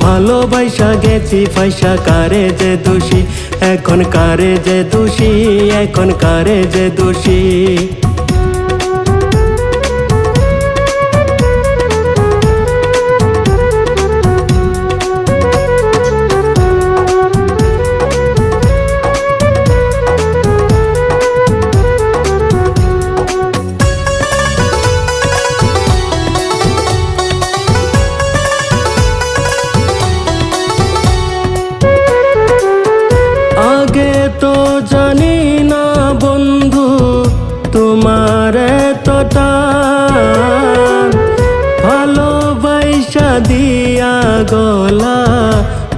ভালোবাসা গেছি পয়সা কারে যে দোষী? এখন কারে যে দোষী? এখন কারে যে দোষী? গলা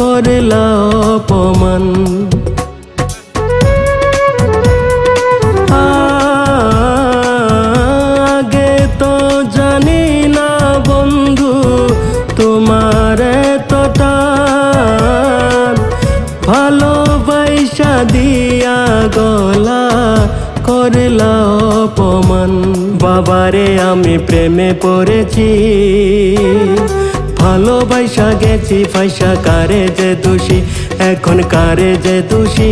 করলা অপমান। আগে তো জানি না বন্ধু, তোমার এতটা ভালোবাসা দিয়া গলা করলা অপমান। বাবারে, আমি প্রেমে পড়েছি। ভালোবাসা গেছি, পয়সা কারে যে দোষী? এখন কারে যে দোষী?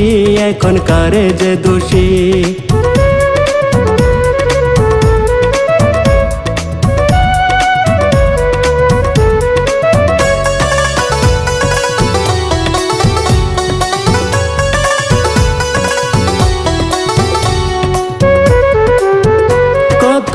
এখন কারে যে দোষী? কত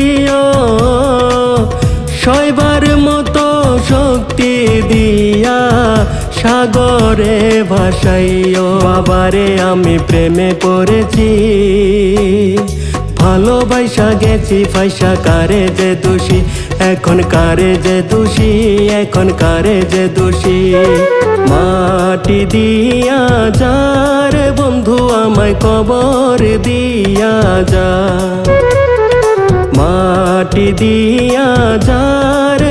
সাগরে ভাসাইও, বাবারে আমি প্রেমে পড়েছি। ভালোবাসা গেছি পয়সা কারে যে দোষী? এখন কারে যে দোষী? এখন কারে যে দোষী? মাটি দিয়া যা রে বন্ধু আমায় কবর দিয়া যা। মাটি দিয়া যা রে বন্ধু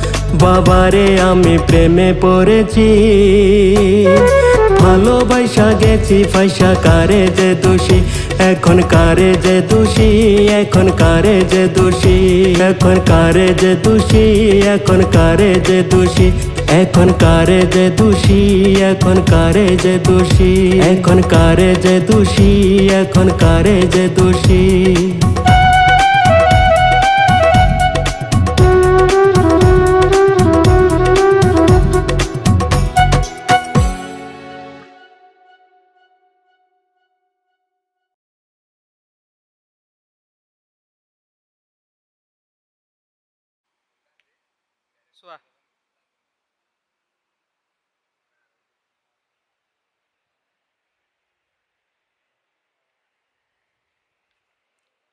বাবারে, আমি প্রেমে পড়েছি। ভালোবাসা গেছি পয়সা কারে যে দোষী? এখন কারে যে দোষী? এখন কারে যে দোষী? এখন কারে যে দোষী? এখন কারে যে দোষী? এখন কারে যে দোষী? এখন কারে যে দোষী? এখন কারে যে দোষী? এখন কারে যে দোষী? Wah.